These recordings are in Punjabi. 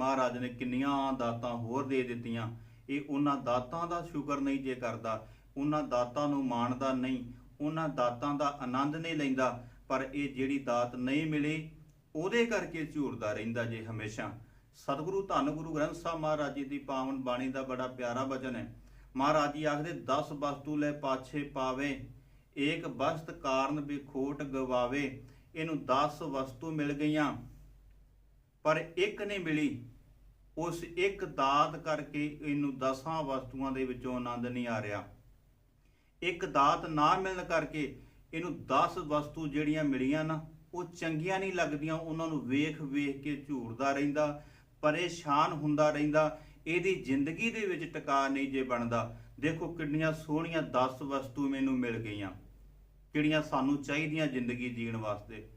ਮਹਾਰਾਜ ਨੇ ਕਿੰਨੀਆਂ ਦਾਤਾਂ ਹੋਰ ਦੇ ਦਿੱਤੀਆਂ। ਇਹ ਉਹਨਾਂ ਦਾਤਾਂ ਦਾ ਸ਼ੁਕਰ ਨਹੀਂ ਜੇ ਕਰਦਾ। ਉਹਨਾਂ ਦਾਤਾਂ ਨੂੰ ਮਾਣਦਾ ਨਹੀਂ। ਉਹਨਾਂ ਦਾਤਾਂ ਦਾ ਆਨੰਦ ਨਹੀਂ ਲੈਂਦਾ। ਪਰ ਇਹ ਜਿਹੜੀ ਦਾਤ ਨਹੀਂ ਮਿਲੀ, ਉਹਦੇ ਕਰਕੇ ਝੂਰਦਾ ਰਹਿੰਦਾ ਜੇ ਹਮੇਸ਼ਾ। ਸਤਿਗੁਰੂ ਧੰਨ ਗੁਰੂ ਗ੍ਰੰਥ ਸਾਹਿਬ ਮਹਾਰਾਜ ਜੀ ਦੀ ਪਾਵਨ ਬਾਣੀ ਦਾ ਬੜਾ ਪਿਆਰਾ ਵਚਨ ਹੈ। ਮਹਾਰਾਜ ਜੀ ਆਖਦੇ 10 ਵਸਤੂ ਲੈ ਪਾਛੇ ਪਾਵੇ, ਏਕ ਵਸਤ ਕਾਰਨ ਬਿਖੋਟ ਗਵਾਵੇ। ਇਹਨੂੰ 10 ਵਸਤੂ ਮਿਲ ਗਈਆਂ। ਪਰ ਇੱਕ ਨਹੀਂ ਮਿਲੀ। ਉਸ ਇੱਕ ਦਾਤ ਕਰਕੇ ਇਹਨੂੰ ਦਸਾਂ ਵਸਤੂਆਂ ਦੇ ਵਿੱਚੋਂ ਆਨੰਦ ਨਹੀਂ ਆ ਰਿਹਾ। ਇੱਕ ਦਾਤ ਨਾ ਮਿਲਣ ਕਰਕੇ ਇਹਨੂੰ 10 ਵਸਤੂ ਜਿਹੜੀਆਂ ਮਿਲੀਆਂ ਨਾ, ਉਹ ਚੰਗੀਆਂ ਨਹੀਂ ਲੱਗਦੀਆਂ, ਉਹਨਾਂ ਨੂੰ ਵੇਖ ਵੇਖ ਕੇ ਝੂਰਦਾ ਰਹਿੰਦਾ, ਪਰੇਸ਼ਾਨ ਹੁੰਦਾ ਰਹਿੰਦਾ। ਇਹਦੀ ਜ਼ਿੰਦਗੀ ਦੇ ਵਿੱਚ ਟਿਕਾ ਨਹੀਂ ਜੇ ਬਣਦਾ। ਦੇਖੋ ਕਿੰਨੀਆਂ ਸੋਹਣੀਆਂ 10 ਵਸਤੂ ਮੈਨੂੰ ਮਿਲ ਗਈਆਂ ਜਿਹੜੀਆਂ ਸਾਨੂੰ ਚਾਹੀਦੀਆਂ ਜ਼ਿੰਦਗੀ ਜੀਣ ਵਾਸਤੇ।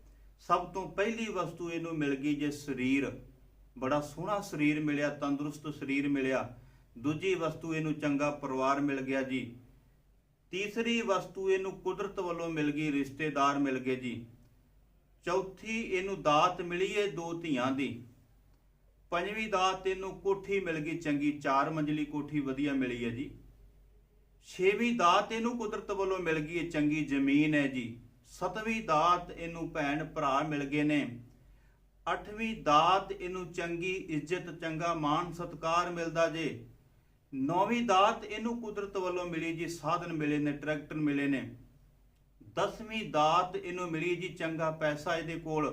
ਸਭ ਤੋਂ ਪਹਿਲੀ ਵਸਤੂ ਇਹਨੂੰ ਮਿਲ ਗਈ ਜੇ ਸਰੀਰ। ਬੜਾ ਸੋਹਣਾ ਸਰੀਰ ਮਿਲਿਆ, ਤੰਦਰੁਸਤ ਸਰੀਰ ਮਿਲਿਆ। ਦੂਜੀ ਵਸਤੂ ਇਹਨੂੰ ਚੰਗਾ ਪਰਿਵਾਰ ਮਿਲ ਗਿਆ ਜੀ। ਤੀਸਰੀ ਵਸਤੂ ਇਹਨੂੰ ਕੁਦਰਤ ਵੱਲੋਂ ਮਿਲ ਗਈ, ਰਿਸ਼ਤੇਦਾਰ ਮਿਲ ਗਏ ਜੀ। ਚੌਥੀ ਇਹਨੂੰ ਦਾਤ ਮਿਲੀ ਏ ਦੋ ਧੀਆਂ ਦੀ। ਪੰਜਵੀਂ ਦਾਤ ਇਹਨੂੰ ਕੋਠੀ ਮਿਲ ਗਈ, ਚੰਗੀ ਚਾਰ ਮੰਜ਼ਲੀ ਕੋਠੀ ਵਧੀਆ ਮਿਲੀ ਹੈ ਜੀ। ਛੇਵੀਂ ਦਾਤ ਇਹਨੂੰ ਕੁਦਰਤ ਵੱਲੋਂ ਮਿਲ ਗਈ ਹੈ ਚੰਗੀ ਜ਼ਮੀਨ ਹੈ ਜੀ। ਸਤਵੀਂ ਦਾਤ ਇਹਨੂੰ ਭੈਣ ਭਰਾ ਮਿਲ ਗਏ ਨੇ। ਅੱਠਵੀਂ ਦਾਤ ਇਹਨੂੰ ਚੰਗੀ ਇੱਜ਼ਤ, ਚੰਗਾ ਮਾਣ, ਸਤਕਾਰ ਮਿਲਦਾ ਜੇ। ਨੌਵੀਂ ਦਾਤ ਇਹਨੂੰ ਕੁਦਰਤ ਵੱਲੋਂ ਮਿਲੀ ਜੀ, ਸਾਧਨ ਮਿਲੇ ਨੇ, ਟਰੈਕਟਰ ਮਿਲੇ ਨੇ। ਦਸਵੀਂ ਦਾਤ ਇਹਨੂੰ ਮਿਲੀ ਜੀ, ਚੰਗਾ ਪੈਸਾ ਇਹਦੇ ਕੋਲ।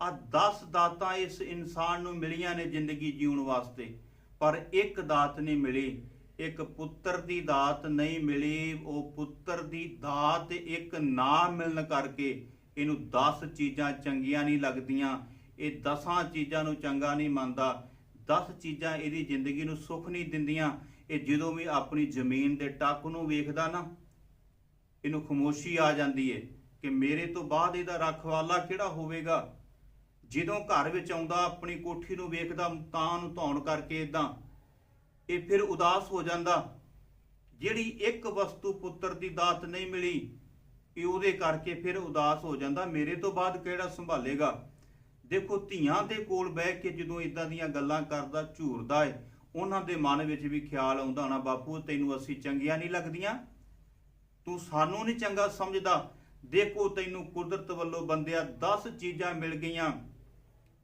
ਆ 10 ਦਾਤਾਂ ਇਸ ਇਨਸਾਨ ਨੂੰ ਮਿਲੀਆਂ ਨੇ ਜ਼ਿੰਦਗੀ ਜਿਉਣ ਵਾਸਤੇ, ਪਰ ਇੱਕ ਦਾਤ ਨਹੀਂ ਮਿਲੀ। ਇੱਕ ਪੁੱਤਰ ਦੀ ਦਾਤ ਨਹੀਂ ਮਿਲੀ, ਉਹ ਪੁੱਤਰ ਦੀ ਦਾਤ ਇੱਕ ਨਾ ਮਿਲਣ ਕਰਕੇ ਇਹਨੂੰ 10 ਚੀਜ਼ਾਂ ਚੰਗੀਆਂ ਨਹੀਂ ਲੱਗਦੀਆਂ। ਇਹ ਦਸਾਂ ਚੀਜ਼ਾਂ ਨੂੰ ਚੰਗਾ ਨਹੀਂ ਮੰਨਦਾ। 10 ਚੀਜ਼ਾਂ ਇਹਦੀ ਜ਼ਿੰਦਗੀ ਨੂੰ ਸੁੱਖ ਨਹੀਂ ਦਿੰਦੀਆਂ। ਇਹ ਜਦੋਂ ਵੀ ਆਪਣੀ ਜ਼ਮੀਨ ਦੇ ਟੱਕ ਨੂੰ ਵੇਖਦਾ ਨਾ, ਇਹਨੂੰ ਖਮੋਸ਼ੀ ਆ ਜਾਂਦੀ ਏ ਕਿ ਮੇਰੇ ਤੋਂ ਬਾਅਦ ਇਹਦਾ ਰਖਵਾਲਾ ਕਿਹੜਾ ਹੋਵੇਗਾ? ਜਦੋਂ ਘਰ ਵਿੱਚ ਆਉਂਦਾ, ਆਪਣੀ ਕੋਠੀ ਨੂੰ ਵੇਖਦਾ, ਤਾਂ ਨੂੰ ਧੌਣ ਕਰਕੇ ਇਦਾਂ ਇਹ ਫਿਰ ਉਦਾਸ ਹੋ ਜਾਂਦਾ। ਜਿਹੜੀ ਇੱਕ ਵਸਤੂ ਪੁੱਤਰ ਦੀ ਦਾਤ ਨਹੀਂ ਮਿਲੀ, ਇਹ ਉਹਦੇ ਕਰਕੇ ਫਿਰ ਉਦਾਸ ਹੋ ਜਾਂਦਾ। ਮੇਰੇ ਤੋਂ ਬਾਅਦ ਕਿਹੜਾ ਸੰਭਾਲੇਗਾ? ਦੇਖੋ, ਧੀਆਂ ਦੇ ਕੋਲ ਬਹਿ ਕੇ ਜਦੋਂ ਇਦਾਂ ਦੀਆਂ ਗੱਲਾਂ ਕਰਦਾ, ਝੂਰਦਾ ਏ, ਉਹਨਾਂ ਦੇ ਮਨ ਵਿੱਚ ਵੀ ਖਿਆਲ ਆਉਂਦਾ ਹੋਣਾ, ਬਾਪੂ, ਤੈਨੂੰ ਅਸੀਂ ਚੰਗੀਆਂ ਨਹੀਂ ਲੱਗਦੀਆਂ। ਤੂੰ ਸਾਨੂੰ ਨਹੀਂ ਚੰਗਾ ਸਮਝਦਾ। ਦੇਖੋ, ਤੈਨੂੰ ਕੁਦਰਤ ਵੱਲੋਂ ਬੰਦਿਆ 10 ਚੀਜ਼ਾਂ ਮਿਲ ਗਈਆਂ।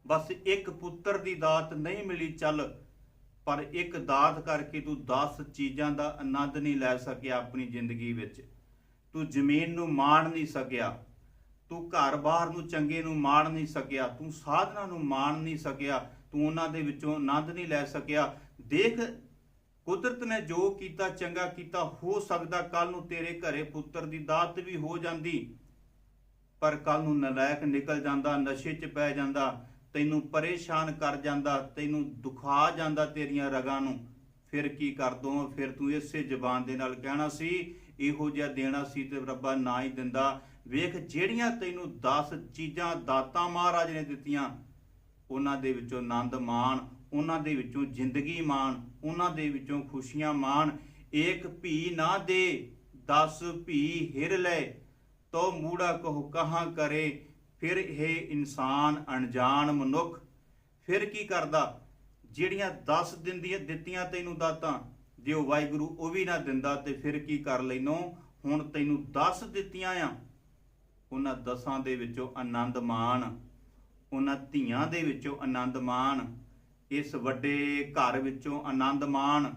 ਬਸ ਇੱਕ ਪੁੱਤਰ ਦੀ ਦਾਤ ਨਹੀਂ ਮਿਲੀ, ਚੱਲ। ਪਰ ਇੱਕ ਦਾਤ ਕਰਕੇ ਤੂੰ 10 ਚੀਜ਼ਾਂ ਦਾ ਆਨੰਦ ਨਹੀਂ ਲੈ ਸਕਿਆ ਆਪਣੀ ਜ਼ਿੰਦਗੀ ਵਿੱਚ। ਤੂੰ ਜ਼ਮੀਨ ਨੂੰ ਮਾਣ ਨਹੀਂ ਸਕਿਆ। ਤੂੰ ਘਰ-ਬਾਰ ਨੂੰ ਚੰਗੇ ਨੂੰ ਮਾਣ ਨਹੀਂ ਸਕਿਆ। ਤੂੰ ਸਾਧਨਾ ਨੂੰ ਮਾਣ ਨਹੀਂ ਸਕਿਆ। ਤੂੰ ਉਹਨਾਂ ਦੇ ਵਿੱਚੋਂ ਆਨੰਦ ਨਹੀਂ ਲੈ ਸਕਿਆ। ਦੇਖ, ਕੁਦਰਤ ਨੇ ਜੋ ਕੀਤਾ, ਚੰਗਾ ਕੀਤਾ, ਹੋ ਸਕਦਾ ਕੱਲ ਨੂੰ ਤੇਰੇ ਘਰੇ ਪੁੱਤਰ ਦੀ ਦਾਤ ਵੀ ਹੋ ਜਾਂਦੀ, ਪਰ ਕੱਲ ਨੂੰ ਨਲਾਇਕ ਨਿਕਲ ਜਾਂਦਾ, ਨਸ਼ੇ 'ਚ ਪੈ ਜਾਂਦਾ। ਤੈਨੂੰ ਪਰੇਸ਼ਾਨ ਕਰ ਜਾਂਦਾ, ਤੈਨੂੰ ਦੁਖਾ ਜਾਂਦਾ ਤੇਰੀਆਂ ਰਗਾਂ ਨੂੰ, ਫਿਰ ਕੀ ਕਰ ਦੋ ਫਿਰ ਤੂੰ ਇਸੇ ਜ਼ਬਾਨ ਦੇ ਨਾਲ ਕਹਿਣਾ ਸੀ, ਇਹੋ ਜਿਹਾ ਦੇਣਾ ਸੀ ਤੇ ਰੱਬਾ ਨਾ ਹੀ ਦਿੰਦਾ। ਵੇਖ ਜਿਹੜੀਆਂ ਤੈਨੂੰ 10 ਚੀਜ਼ਾਂ ਦਾਤਾਂ ਮਹਾਰਾਜ ਨੇ ਦਿੱਤੀਆਂ, ਉਹਨਾਂ ਦੇ ਵਿੱਚੋਂ ਆਨੰਦ ਮਾਣ, ਉਹਨਾਂ ਦੇ ਵਿੱਚੋਂ ਜ਼ਿੰਦਗੀ ਮਾਣ, ਉਹਨਾਂ ਦੇ ਵਿੱਚੋਂ ਖੁਸ਼ੀਆਂ ਮਾਣ। ਏਕ ਭੀ ਨਾ ਦੇ 10 ਭੀ ਹਿਰ ਲੈ, ਤੋ ਮੂੜਾ ਕਹੋ ਕਹਾਂ ਕਰੇ। ਫਿਰ ਇਹ ਇਨਸਾਨ, ਅਣਜਾਣ ਮਨੁੱਖ ਫਿਰ ਕੀ ਕਰਦਾ? ਜਿਹੜੀਆਂ 10 ਦਿਨ ਦੀਆਂ ਦਿੱਤੀਆਂ ਤੈਨੂੰ ਦਾਤਾਂ ਜੇ ਉਹ ਵਾਹਿਗੁਰੂ, ਉਹ ਵੀ ਨਾ ਦਿੰਦਾ ਤੇ ਫਿਰ ਕੀ ਕਰ ਲੈਨੋ ਹੁਣ ਤੈਨੂੰ 10 ਦਿੱਤੀਆਂ ਆ। ਉਹਨਾਂ ਦਸਾਂ ਦੇ ਵਿੱਚੋਂ ਆਨੰਦ ਮਾਣ ਉਹਨਾਂ ਧੀਆਂ ਦੇ ਵਿੱਚੋਂ ਆਨੰਦ ਮਾਣ ਇਸ ਵੱਡੇ ਘਰ ਵਿੱਚੋਂ ਆਨੰਦ ਮਾਣ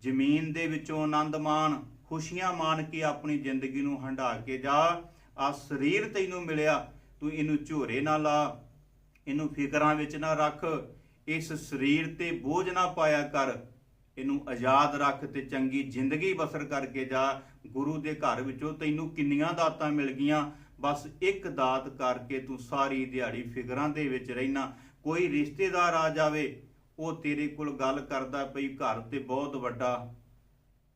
ਜ਼ਮੀਨ ਦੇ ਵਿੱਚੋਂ ਆਨੰਦ ਮਾਣ ਖੁਸ਼ੀਆਂ ਮਾਣ ਕੇ ਆਪਣੀ ਜ਼ਿੰਦਗੀ ਨੂੰ ਹੰਢਾ ਕੇ ਜਾ। ਆ ਸਰੀਰ ਤੈਨੂੰ ਮਿਲਿਆ। ਤੂੰ ਇਹਨੂੰ ਝੋਰੇ ਨਾ ਲਾ, ਇਹਨੂੰ ਫਿਕਰਾਂ ਵਿੱਚ ਨਾ ਰੱਖ, ਇਸ ਸਰੀਰ ਤੇ ਬੋਝ ਨਾ ਪਾਇਆ ਕਰ। ਇਹਨੂੰ ਆਜ਼ਾਦ ਰੱਖ ਤੇ ਚੰਗੀ ਜ਼ਿੰਦਗੀ ਬਸਰ ਕਰਕੇ ਜਾ। ਗੁਰੂ ਦੇ ਘਰ ਵਿੱਚੋਂ ਤੈਨੂੰ ਕਿੰਨੀਆਂ ਦਾਤਾਂ ਮਿਲ ਗਈਆਂ। ਬਸ ਇੱਕ ਦਾਤ ਕਰਕੇ ਤੂੰ ਸਾਰੀ ਦਿਹਾੜੀ ਫਿਕਰਾਂ ਦੇ ਵਿੱਚ ਰਹਿਣਾ। ਕੋਈ ਰਿਸ਼ਤੇਦਾਰ ਆ ਜਾਵੇ, ਉਹ ਤੇਰੇ ਕੋਲ ਗੱਲ ਕਰਦਾ ਪਈ, ਘਰ ਤੇ ਬਹੁਤ ਵੱਡਾ।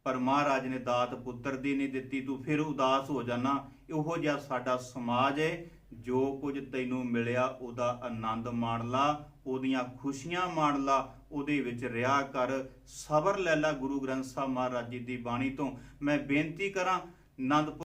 ਪਰ ਮਹਾਰਾਜ ਨੇ ਦਾਤ ਪੁੱਤਰ ਦੀ ਨਹੀਂ ਦਿੱਤੀ, ਤੂੰ ਫਿਰ ਉਦਾਸ ਹੋ ਜਾਣਾ। ਇਹੋ ਜਿਹਾ ਸਾਡਾ ਸਮਾਜ ਹੈ ਜੋ ਕੁਝ ਤੈਨੂੰ ਮਿਲਿਆ ਉਹਦਾ ਆਨੰਦ ਮਾਣ ਲਾ, ਉਹਦੀਆਂ ਖੁਸ਼ੀਆਂ ਮਾਣ ਲਾ, ਉਹਦੇ ਵਿੱਚ ਰਿਹਾ ਕਰ। ਸਬਰ ਲੈ ਲਾ ਗੁਰੂ ਗ੍ਰੰਥ ਸਾਹਿਬ ਮਹਾਰਾਜ ਜੀ ਦੀ ਬਾਣੀ ਤੋਂ। ਮੈਂ ਬੇਨਤੀ ਕਰਾਂ ਆਨੰਦ